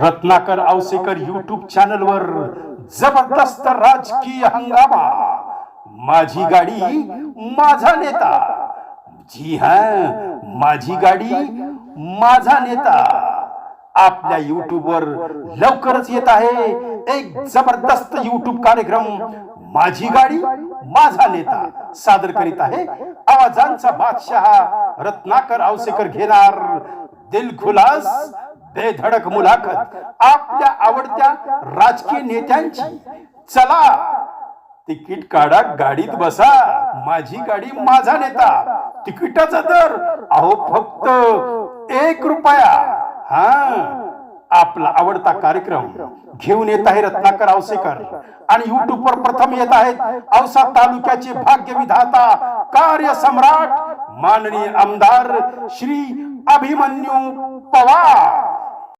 Ratnakar Ausekar YouTube चॅनलवर जबरदस्त राजकीय हंगामा. माझी गाडी माझा नेता. जी हा माझी गाडी माझा नेता. आपल्या युट्यूबवर लवकरच येत आहे एक जबरदस्त युट्यूब कार्यक्रम. माझी गाडी माझा नेता. सादर करीत आहे आवाजांचा बादशहा रत्नाकर आवसेकर घेणार. दिलखुलास बेधडक मुलाखत. आपल्या आवडत्या राजकीय नेत्यांची. चला. तिकीट काढा गाडीत बसा. माझी गाडी माझा नेता. तिकिटाचा दर. अहो फक्त एक रुपया. हा. आपला आवडता कार्यक्रम घेऊन येत आहे रत्नाकर औसेकर आणि युट्यूब वर प्रथम येत आहेत औसा तालुक्याचे भाग्य विधाता कार्य सम्राट माननीय आमदार श्री अभिमन्यू पवार